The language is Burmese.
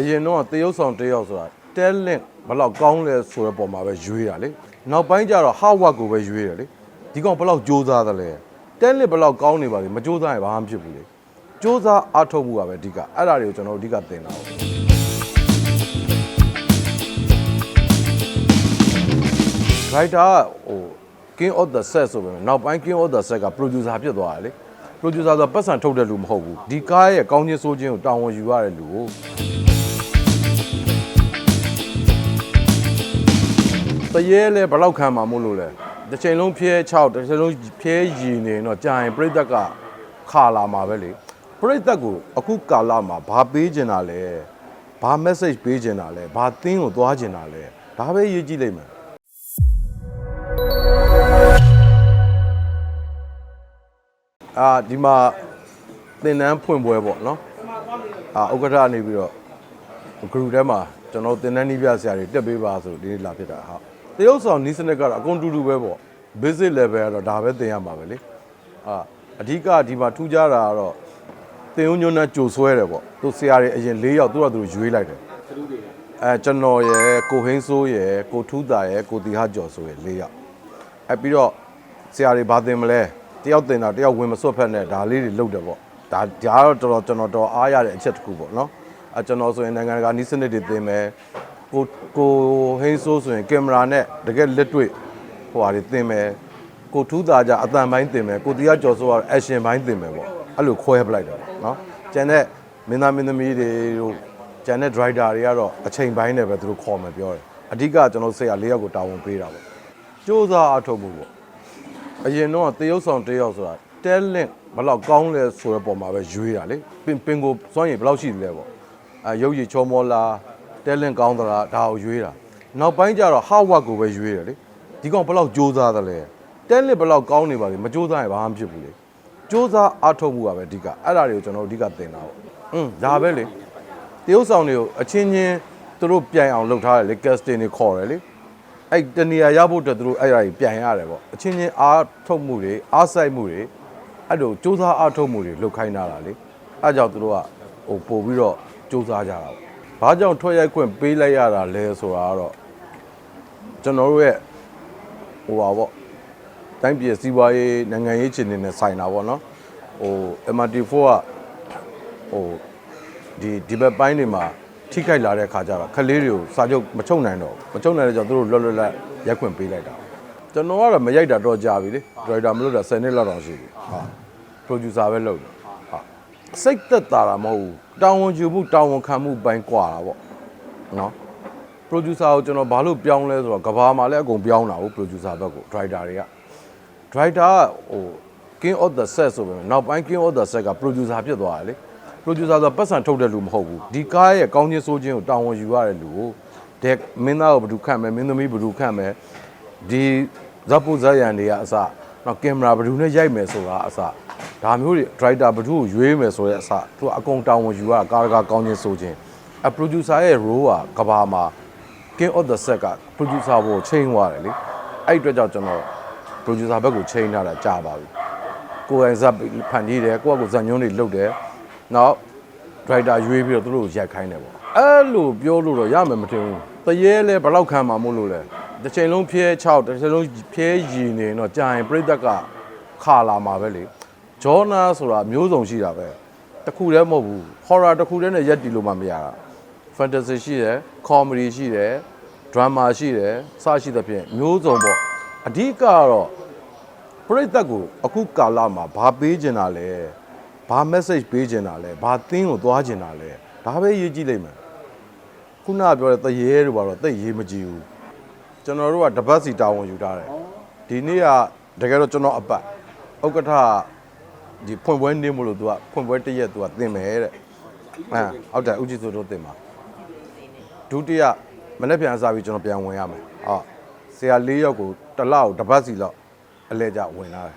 အရင်တော့တရုတ်ဆောင်တယောက်ဆိုတာ talent ဘယ်လောက်ကောင်းလဲဆိုတဲ့ပုံမှာပဲရွေးတာလေနောက်ပိုင်းကျတော့ hard work ကိုပဲရွေးတယ်လေဒီကောင်ဘယ်လောက်ကြိုးစားသလဲ talent ဘယ်လောက်ကောင်းနေပါလဲမကြိုးစားရင်ဘာမှမဖြစ်ဘူးလေကြိုးစားအားထုတ်မှုကပဲအဓိကအဲ့ဒါတွေကိုကျွန်တော်တို့အဓိကသင်တာပေါ့ writer ကဟို king of the set ဆိုပေမဲ့နောက်ပိုင်း king of the set က producer ဖြစ်သွားတယ်လေ producer ဆိုတာပတ်စံထုတ်တဲ့လူမဟုတ်ဘူးဒီကားရဲ့ကောင်းချင်းဆိုးချင်းကိုတာဝန်ယူရတဲ့လူကို တရေလဲဘယ်လောက်ခံမှာမို့လို့လဲတစ်ချိန်လုံးဖျဲ6တစ်ချိန်လုံးဖျဲရည်နေရင်တော့ကြာရင်ပြိသက်ကခါလာမှာပဲလေပြိသက်ကိုအခုကာလမှာဘာပေးချင်တာလဲဘာ message ပေးချင်တာလဲဘာသင်းကိုသွားချင်တာလဲဒါပဲရေးကြည့်လိုက်မယ်အာဒီမှာသင်တန်းဖွင့်ပွဲပေါ့နော်အာဥက္ကဋ္ဌနေပြီးတော့ group ထဲမှာကျွန်တော်သင်တန်းနှီးပြဆရာတွေတက်ပေးပါဆိုဒီနေ့လာဖြစ်တာဟုတ် တရုပ်ဆောင်နီးစနစ်ကတော့အကုန်တူတူပဲပေါ့ basic level ကတော့ဒါပဲသင်ရမှာပဲလေအာအဓိကဒီမှာထူးခြားတာကတော့သင်ဦးညွန်းနဲ့ကြိုဆွဲတယ်ပေါ့သူဆရာတွေအရင်၄ယောက်သူကသူရွေးလိုက်တယ်အဲကျွန်တော်ရယ်ကိုဟင်းစိုးရယ်ကိုထူးတာရယ်ကိုတီဟာကျော်ဆိုရယ်၄ယောက်အဲပြီးတော့ဆရာတွေဘာသင်မလဲတယောက်သင်တာတယောက်ဝင်မစွတ်ဖက်နဲ့ဒါလေးတွေလုပ်တယ်ပေါ့ဒါဒါကတော့တော်တော်ကျွန်တော်တော်အားရတဲ့အချက်တစ်ခုပေါ့နော်အဲကျွန်တော်ဆိုရင်နိုင်ငံတကာနီးစနစ်တွေသင်မယ် ကိုကိုဟင်းဆိုးဆိုရင်ကင်မရာနဲ့တကယ်လက်တွေ့ဟိုဟာတွေသင်မယ်ကိုထူးတာကြအတန်ပိုင်းသင်မယ်ကိုတရားကျော်ဆိုကတော့ action ပိုင်းသင်မယ်ပေါ့အဲ့လိုခွဲပလိုက်တယ်ပေါ့နော်ကျန်တဲ့မင်းသားမင်းသမီးတွေတို့ကျန်တဲ့ driver တွေကတော့အချိန်ပိုင်းနဲ့ပဲသူတို့ခေါ်မယ်ပြောတယ်အဓိကကျွန်တော်ဆရာ၄ယောက်ကိုတာဝန်ပေးတာပေါ့စူးစမ်းအထောက်မှုပေါ့အရင်တော့တရုတ်ဆောင်တယောက်ဆိုတာ talent ဘယ်လောက်ကောင်းလဲဆိုတဲ့ပုံမှာပဲရွေးတာလေပင်ပင်ကိုစွမ်းရည်ဘယ်လောက်ရှိသလဲပေါ့အဲရုပ်ရည်ချောမောလား talent ကောင်းသလားဒါကိုရွေးတာနောက်ပိုင်းကျတော့ hard work ကိုပဲရွေးတယ်လေဒီကောင်ဘယ်လောက်ကြိုးစားသလဲ talent ဘယ်လောက်ကောင်းနေပါလဲမကြိုးစားရင်ဘာမှမဖြစ်ဘူးလေကြိုးစားအထောက်မှုကပဲအဓိကအဲ့ဒါတွေကိုကျွန်တော်တို့အဓိကသင်တာပေါ့อืมဒါပဲလေတရုတ်ဆောင်တွေကိုအချင်းချင်းသူတို့ပြိုင်အောင်လုပ်ထားတယ်လေ casting တွေခေါ်တယ်လေအဲ့တနေရာရဖို့အတွက်သူတို့အဲ့ဒါကြီးပြန်ရတယ်ပေါ့အချင်းချင်းအားထုတ်မှုတွေအားဆိုင်မှုတွေအဲ့လိုစူးစမ်းအားထုတ်မှုတွေလုပ်ခိုင်းတာလားလေအဲ့ကြောင့်သူတို့ကဟိုပို့ပြီးတော့စူးစမ်းကြတာပေါ့ ဘာကြောင့်ထွက်ရိုက်ခွင့်ပေးလိုက်ရတာလဲဆိုတာကတော့ကျွန်တော်တို့ရဲ့ဟိုပါပေါ့တိုင်းပြည်စီးပွားရေးနိုင်ငံရေးခြေအနေနဲ့ဆိုင်တာပေါ့နော်ဟို MRT4 ကဟိုဒီဒီဘက်ပိုင်းတွေမှာထိခိုက်လာတဲ့ခါကျတော့ခလေးတွေကိုစာချုပ်မချုပ်နိုင်တော့ဘူးမချုပ်နိုင်တဲ့ကြောင့်သူတို့လွတ်လွတ်လပ်ရက်ခွင့်ပေးလိုက်တာကျွန်တော်ကတော့မရိုက်တာတော့ကြာပြီလေဒရိုက်တာမလုပ်တာ10နှစ်လောက်တော့ရှိပြီဟာ producer ပဲလုပ်တယ်ဟာ စိတ်သက်သာတာမဟုတ်ဘူးတာဝန်ယူမှုတာဝန်ခံမှုပိုင်းကွာတာပေါ့နော် producer ကိုကျွန်တော်ဘာလို့ပြောင်းလဲဆိုတော့ကဘာမှာလည်းအကုန်ပြောင်းတာဟုတ် producer ဘက်ကို driver တွေက driver ကဟို king of the set ဆိုပေမဲ့နောက်ပိုင်း king of the set က producer ဖြစ်သွားတယ်လေ producer ဆိုတာပတ်စံထုတ်တဲ့လူမဟုတ်ဘူးဒီကားရဲ့ကောင်းချင်းဆိုးချင်းကိုတာဝန်ယူရတဲ့လူကိုဒက်မင်းသားကိုဘယ်သူခန့်မယ်မင်းသမီးဘယ်သူခန့်မယ်ဒီဇက်ပုဇက်ရန်တွေကအစနောက်ကင်မရာဘယ်သူနဲ့ရိုက်မယ်ဆိုတာအစ ဒါမျိုးတွေ driver ဘယ်သူကိုရွေးမယ်ဆိုတဲ့အစသူကအကုန်တာဝန်ယူရတာကားကားကောင်းချင်းဆိုးချင်းအ producer ရဲ့ role ကကဘာမှာ king of the set က producer ဘောချိန်သွားတယ်လေအဲ့ဒီအတွက်ကြောင့်ကျွန်တော် producer ဘက်ကိုချိန်ထားတာကြာပါပြီကိုယ်တိုင်ဇက်ဖန်တီးတယ်ကိုယ့်အကိုဇက်ညွန်းတွေလုပ်တယ်နောက်ဒရိုက်တာရွေးပြီးတော့သူတို့ကိုရိုက်ခိုင်းတယ်ပေါ့အဲ့လိုပြောလို့တော့ရမယ်မထင်ဘူးတရေလဲဘယ်လောက်ခံမှာမို့လို့လဲတစ်ချိန်လုံးဖျဲ6တစ်ချိန်လုံးဖျဲရည်နေရင်တော့ကြာရင်ပြိသက်ကခါလာမှာပဲလေ ဂျောနာဆိုတာမျိုးစုံရှိတာပဲတစ်ခုတည်းမဟုတ်ဘူး horror တစ်ခုတည်းနဲ့ရက်တီလို့မှမရတာ fantasy ရှိတယ် comedy ရှိတယ် drama ရှိတယ်စရှိသဖြင့်မျိုးစုံပေါ့အဓိကကတော့ပရိသတ်ကိုအခုကာလမှာဘာပေးချင်တာလဲဘာ message ပေးချင်တာလဲဘာသင်းကိုသွားချင်တာလဲဒါပဲရေးကြည့်လိုက်မယ်ခုနကပြောတဲ့တရေတို့ဘာတော့သိပ်ရေးမကြည့်ဘူးကျွန်တော်တို့ကတပတ်စီတာဝန်ယူထားတယ်ဒီနေ့ကတကယ်တော့ကျွန်တော်အပတ်ဥက္ကဋ္ဌ ဒီဖွင့်ပွဲနေမလို့ तू ကဖွင့်ပွဲတစ်ရက် तू ကသင်မယ်တဲ့အဲဟုတ်တယ်ဥကြည့်ဆိုတော့သင်ပါဒုတိယမနေ့ပြန်စားပြီးကျွန်တော်ပြန်ဝင်ရမယ်ဟုတ်ဆရာ၄ယောက်ကိုတစ်လောက်တပတ်စီလောက်အလဲကြဝင်လာတယ်